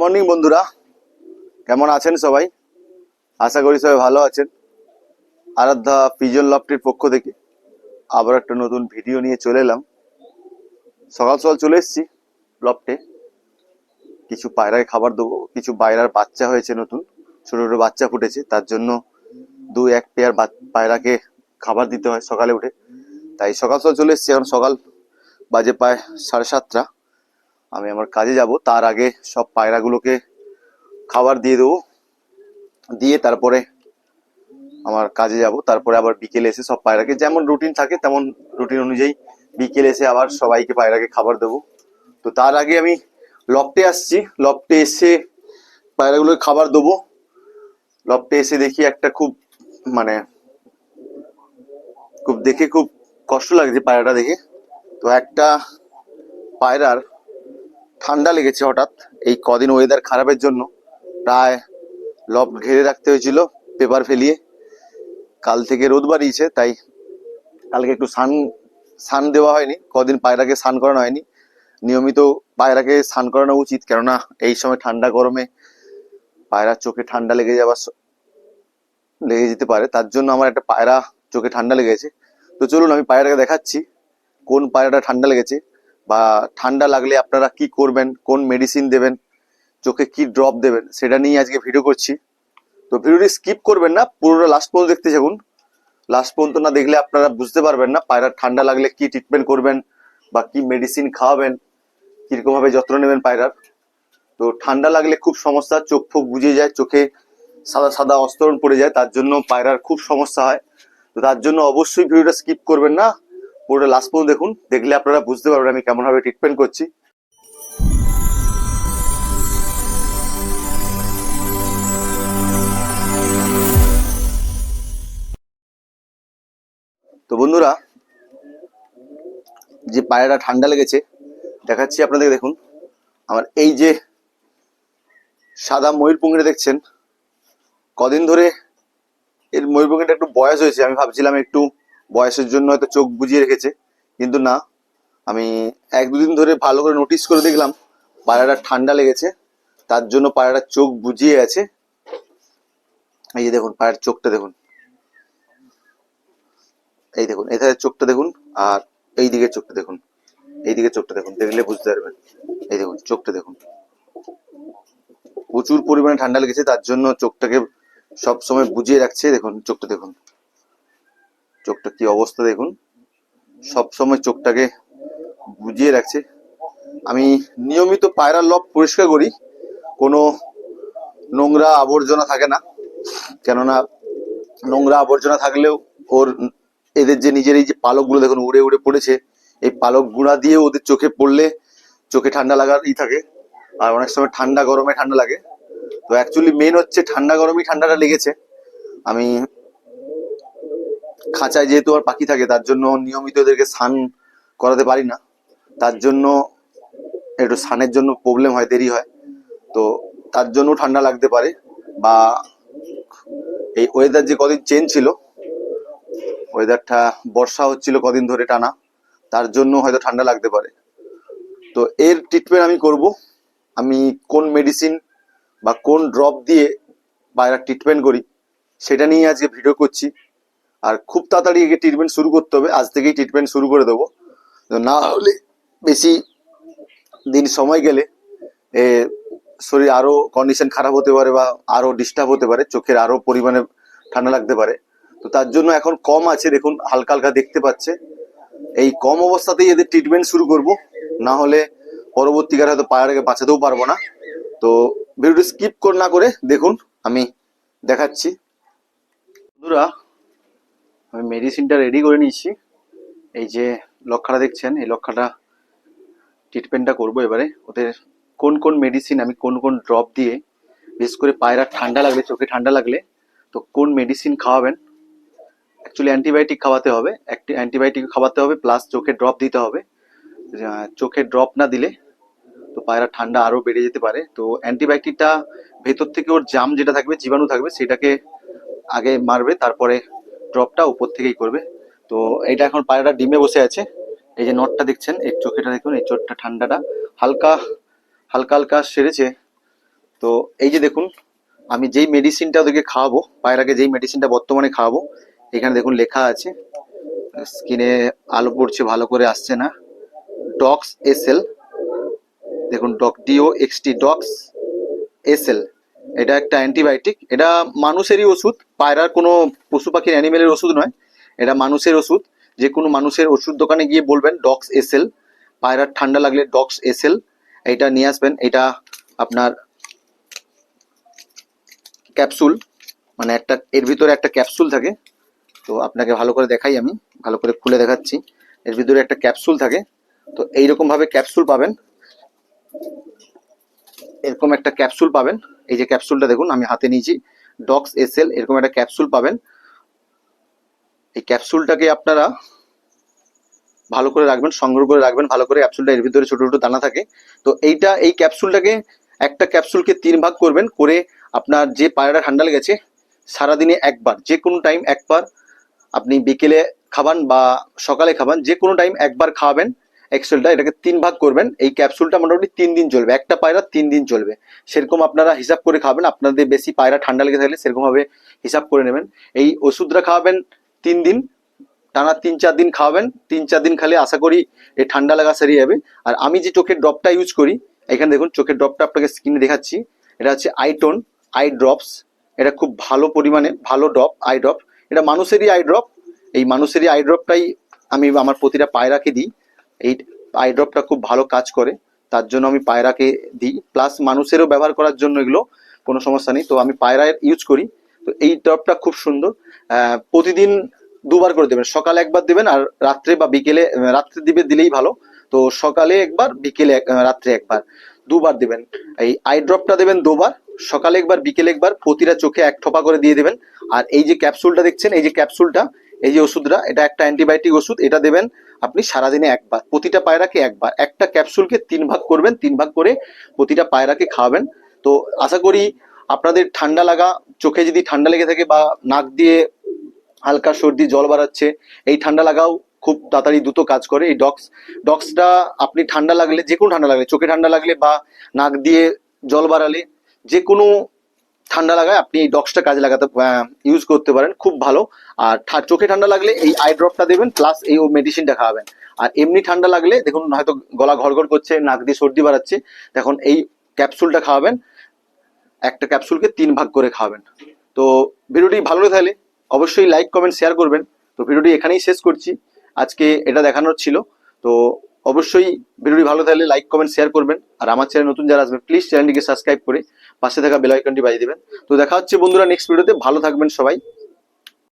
Morning, বন্ধুরা। কেমন আছেন সবাই? আশা করি সবাই ভালো আছেন। আরাধ্যা পিজন লফটির পক্ষ থেকে আবার একটা নতুন ভিডিও নিয়ে চলে এলাম। সকাল সকাল চলে এসেছি লফটে। কিছু পায়রায় খাবার দেবো। কিছু পায়রার বাচ্চা হয়েছে নতুন। ছোটো ছোটো বাচ্চা ফুটেছে। তার জন্য দু এক পেয়ার পায়রাকে খাবার দিতে হয় সকালে উঠে। তাই সকাল সকাল চলে এসেছি। এখন সকাল বাজে প্রায় সাড়ে সাতটা। আমি আমার কাজে যাব, তার আগে সব পায়রাগুলোকে খাবার দিয়ে দেবো। দিয়ে তারপরে আমার কাজে যাব, তারপরে আবার বিকেলে এসে সব পায়রাকে, যেমন রুটিন থাকে তেমন রুটিন অনুযায়ী বিকেলে এসে আবার সবাইকে পায়রাকে খাবার দেবো। তো তার আগে আমি লপটে আসছি লপটে এসে পায়রাগুলোকে খাবার দেবো। লপটে এসে দেখি একটা খুব মানে খুব দেখে খুব কষ্ট লাগছে পায়রাটা দেখে। তো একটা পায়রার ঠান্ডা লেগেছে হঠাৎ। এই কদিন ওয়েদার খারাপের জন্য প্রায় লব ঘিরে রাখতে হয়েছিল পেপার ফেলিয়ে। কাল থেকে রোদ বাড়িয়েছে, তাই কালকে একটু সান সান দেওয়া হয়নি। কদিন পায়রাকে স্নান করানো হয়নি। নিয়মিত পায়রাকে স্নান করানো উচিত, কেননা এই সময় ঠান্ডা গরমে পায়রার চোখে ঠান্ডা লেগে যাওয়ার লেগে যেতে পারে। তার জন্য আমার একটা পায়রা চোখে ঠান্ডা লেগেছে। তো চলুন আমি পায়রাকে দেখাচ্ছি, কোন পায়রাটা ঠান্ডা লেগেছে। বা ঠান্ডা লাগলে আপনারা কি করবেন, কোন মেডিসিন দেবেন, চোখে কি ড্রপ দেবেন, সেটা নিয়ে আজকে ভিডিও করছি। তো ভিডিওটি স্কিপ করবেন না, পুরোটা লাস্ট পর্যন্ত দেখতে থাকুন। লাস্ট পর্যন্ত না দেখলে আপনারা বুঝতে পারবেন না পায়রার ঠান্ডা লাগলে কি ট্রিটমেন্ট করবেন বা কি মেডিসিন খাওয়াবেন কীরকম ভাবে যত্ন নেবেন পায়রার। তো ঠান্ডা লাগলে খুব সমস্যা, চোখ ফোক বুঝে যায়, চোখে সাদা সাদা অস্তরণ পড়ে যায়, তার জন্য পায়রার খুব সমস্যা হয়। তো তার জন্য অবশ্যই ভিডিওটা স্কিপ করবেন না। পুরোটা লাস্ট পর্যন্ত দেখুন। দেখলে আপনারা বুঝতে পারবেন আমি কেমন ভাবে ট্রিটমেন্ট করছি। তো বন্ধুরা, যে পায়রাটা ঠান্ডা লেগেছে, দেখাচ্ছি আপনাদের দেখুন। আমার এই যে সাদা ময়ূরপুঙ্গিটা দেখছেন, কদিন ধরে এর ময়ূরপুঙ্গিটা একটু বয়স হয়েছে, আমি ভাবছিলাম একটু বয়সের জন্য হয়তো চোখ বুঝিয়ে রেখেছে, কিন্তু না, আমি এক দুদিন ধরে ভালো করে নোটিস করে দেখলাম, পায়রাটা ঠান্ডা লেগেছে, তার জন্য পায়রাটার চোখ বুঝিয়ে আছে এই যে দেখুন পায়ের চোখটা দেখুন। এই দেখুন এখানে চোখটা দেখুন, আর এই দিকের চোখটা দেখুন। এই দিকের চোখটা দেখুন, দেখলে বুঝতে পারবেন। এই দেখুন, চোখটা দেখুন। প্রচুর পরিমাণে ঠান্ডা লেগেছে, তার জন্য চোখটাকে সব সময় বুঝিয়ে রাখছে, দেখুন, চোখটা দেখুন। চোখটা কি অবস্থা দেখুন। সব সময় চোখটাকে বুঝিয়ে রাখছে। আমি নিয়মিত পায়রার লব পরিষ্কার করি, কোনো নোংরা আবর্জনা থাকে না। কেননা নোংরা আবর্জনা থাকলেও ওর এদের যে নিজের এই যে পালকগুলো দেখুন, উড়ে উড়ে পড়েছে, এই পালক গুঁড়া দিয়ে ওদের চোখে পড়লে চোখে ঠান্ডা লাগার ই থাকে। আর অনেক সময় ঠান্ডা গরমে ঠান্ডা লাগে। তো অ্যাকচুয়ালি মেন হচ্ছে ঠান্ডা গরমই ঠান্ডাটা লেগেছে। আমি খাঁচায় যেহেতু আর পাখি থাকে, তার জন্য নিয়মিত ওদেরকে স্নান করাতে পারি না। তার জন্য একটু স্নানের জন্য প্রবলেম হয়, দেরি হয়। তো তার জন্য ঠান্ডা লাগতে পারে বা এই ওয়েদার যে কদিন চেঞ্জ ছিল ওয়েদারটা বর্ষা হচ্ছিল কদিন ধরে টানা, তার জন্য হয়তো ঠান্ডা লাগতে পারে। তো এর ট্রিটমেন্ট আমি করব। আমি কোন মেডিসিন বা কোন ড্রপ দিয়ে পায়রার ট্রিটমেন্ট করি, সেটা নিয়ে আজকে ভিডিও করছি। আর খুব তাড়াতাড়ি একে ট্রিটমেন্ট শুরু করতে হবে। আজ থেকেই ট্রিটমেন্ট শুরু করে দেবো। না হলে বেশি দিন সময় গেলে, এ, শরীর আরও কন্ডিশন খারাপ হতে পারে বা আরও ডিস্টার্ব হতে পারে, চোখের আরও পরিমাণে ঠান্ডা লাগতে পারে। তো তার জন্য এখন কম আছে, দেখুন, হালকা হালকা দেখতে পাচ্ছে। এই কম অবস্থাতেই এদের ট্রিটমেন্ট শুরু করব। না হলে পরবর্তীকালে হয়তো পায়রাকে বাঁচাতেও পারব না। তো ভিডিওটি স্কিপ করে না করে দেখুন, আমি দেখাচ্ছি। বন্ধুরা আমি মেডিসিনটা রেডি করে নিয়েছি। এই যে লক্ষাটা দেখছেন, এই লক্ষাটা ট্রিটমেন্টটা করব এবারে। ওদের কোন কোন মেডিসিন আমি কোন কোন ড্রপ দিয়ে, বিশেষ করে পায়রা ঠান্ডা লাগলে, চোখে ঠান্ডা লাগলে, তো কোন মেডিসিন খাওয়াবেন? অ্যাকচুয়ালি অ্যান্টিবায়োটিক খাওয়াতে হবে। একটি অ্যান্টিবায়োটিক খাওয়াতে হবে প্লাস চোখে ড্রপ দিতে হবে। চোখে ড্রপ না দিলে, তো পায়রা ঠান্ডা আরও বেড়ে যেতে পারে। তো অ্যান্টিবায়োটিকটা ভেতর থেকে ওর জাম যেটা থাকবে, জীবাণু থাকবে, সেটাকে আগে মারবে, তারপরে ড্রপটা উপর থেকেই করবে। তো এটা এখন পায়রাটা ডিমে বসে আছে। এই যে নটটা দেখছেন, এই চোখেটা দেখুন, এই চোখটা ঠান্ডাটা। হালকা হালকা হালকা সেরেছে। তো এই যে দেখুন, আমি যেই মেডিসিনটা ওদেরকে খাওয়াবো, পায়রাকে যেই মেডিসিনটা বর্তমানে খাওয়াবো, এখানে দেখুন লেখা আছে স্কিনে আলো পড়ছে, ভালো করে আসছে না। ডক্স এসএল দেখুন doc DO XT docs SL এটা একটা অ্যান্টিবায়োটিক। এটা মানুষেরই ওষুধ, পায়রার কোনো পশু পাখির অ্যানিমেলের ওষুধ নয়। এটা মানুষের ওষুধ। যে কোনো মানুষের ওষুধ দোকানে গিয়ে বলবেন ডক্স এসেল পায়রার ঠান্ডা লাগলে ডক্স এসেল এটা নিয়ে আসবেন। এটা আপনার ক্যাপসুল মানে একটা, এর ভিতরে একটা ক্যাপসুল থাকে। তো আপনাকে ভালো করে দেখাই আমি, ভালো করে খুলে দেখাচ্ছি। এর ভিতরে একটা ক্যাপসুল থাকে। তো এইরকম ভাবে ক্যাপসুল পাবেন। এরকম একটা ক্যাপসুল পাবেন। এই যে ক্যাপসুলটা দেখুন, আমি হাতে নিয়েছি। ডক্স এসএল এরকম একটা ক্যাপসুল পাবেন। এই ক্যাপসুলটাকে আপনারা ভালো করে রাখবেন, সংগ্রহ করে রাখবেন, ভালো করে ক্যাপসুলটা এর ভিতরে ছোট ছোট দানা থাকে। তো এইটা, এই ক্যাপসুলটাকে একটা ক্যাপসুলকে তিন ভাগ করবেন করে আপনার যে পায়রাটা ঠান্ডা লেগেছে, সারাদিনে একবার যে কোনো টাইম একবার আপনি বিকেলে খাবান বা সকালে খাবান যে কোনো টাইম একবার খাওয়াবেন এক্সেলটা এটাকে তিন ভাগ করবেন, এই ক্যাপসুলটা মোটামুটি তিন দিন চলবে। একটা পায়রা তিন দিন চলবে। সেরকম আপনারা হিসাব করে খাবেন, আপনাদের বেশি পায়রা ঠান্ডা লেগে থাকলে সেরকম ভাবে হিসাব করে নেবেন। এই ওষুধটা খাওয়াবেন তিন দিন, টানা তিন চার দিন খাওয়াবেন, তিন চার দিন খালে আশা করি এই ঠান্ডা লাগা সেরে যাবে। আর আমি যে চোখের ড্রপটা ইউজ করি, এখানে দেখুন চোখের ড্রপটা আপনাকে স্ক্রিনে দেখাচ্ছি। এটা হচ্ছে আইটোন আই ড্রপস এটা খুব ভালো পরিমাণে, ভালো ড্রপ আই ড্রপ এটা মানুষেরই আই ড্রপ এই মানুষেরই আই ড্রপটাই আমি আমার প্রতিটা পায়রাকে দিই। এই আইড্রপটা খুব ভালো কাজ করে। তার জন্য আমি পায়রাকে দিই। প্লাস মানুষেরও ব্যবহার করার জন্য এগুলো কোনো সমস্যা নেই। তো আমি পায়রা ইউজ করি। তো এই ড্রপটা খুব সুন্দর। প্রতিদিন দুবার করে দেবেন। সকালে একবার দেবেন আর রাত্রে বা বিকেলে রাত্রে দিবে দিলেই ভালো। তো সকালে একবার, বিকেলে রাত্রে একবার দুবার দেবেন। এই আই ড্রপটা দেবেন দুবার। সকালে একবার, বিকেলে একবার প্রতিটা চোখে এক ঠোপা করে দিয়ে দেবেন। আর এই যে ক্যাপসুলটা দেখছেন, এই যে ক্যাপসুলটা এই যে ওষুধটা, এটা একটা অ্যান্টিবায়োটিক ওষুধ, এটা দেবেন আপনি সারাদিনে একবার, প্রতিটা পায়রাকে একবার। একটা ক্যাপসুলকে তিন ভাগ করবেন, তিন ভাগ করে প্রতিটা পায়রাকে খাওয়াবেন। তো আশা করি আপনাদের ঠান্ডা লাগা, চোখে যদি ঠান্ডা লেগে থাকে বা নাক দিয়ে হালকা সর্দি, জল বাড়াচ্ছে, এই ঠান্ডা লাগাও, খুব তাড়াতাড়ি দ্রুত কাজ করে। এই ডক্স ডক্সটা আপনি ঠান্ডা লাগলে যে কোনো ঠান্ডা লাগলে, চোখে ঠান্ডা লাগলে বা নাক দিয়ে জল বাড়ালে যে কোনো ঠান্ডা লাগায় আপনি এই ডক্সটা কাজে লাগাতে ইউজ করতে পারেন, খুব ভালো। আর চোখে ঠান্ডা লাগলে এই আই ড্রপটা দেবেন প্লাস এই ও মেডিসিনটা খাওয়াবেন। আর এমনি ঠান্ডা লাগলে দেখুন, হয়তো গলা ঘরঘর করছে, নাক দিয়ে সর্দি বাড়াচ্ছে তখন এই ক্যাপসুলটা খাওয়াবেন, একটা ক্যাপসুলকে তিন ভাগ করে খাওয়াবেন। তো ভিডিওটি ভালো লাগে তাহলে অবশ্যই লাইক কমেন্ট শেয়ার করবেন। তো ভিডিওটি এখানেই শেষ করছি। আজকে এটা দেখানোর ছিল। তো অবশ্যই ভিডিওটি ভালো থাকলে লাইক কমেন্ট শেয়ার করবেন। আর আমার চ্যানেল নতুন যারা আসবেন প্লিজ চ্যানেলটিকে সাবস্ক্রাইব করে পাশে থাকা বেল আইকনটি বাজিয়ে দেবেন। তো দেখা হচ্ছে বন্ধুরা নেক্সট ভিডিওতে ভালো থাকবেন সবাই।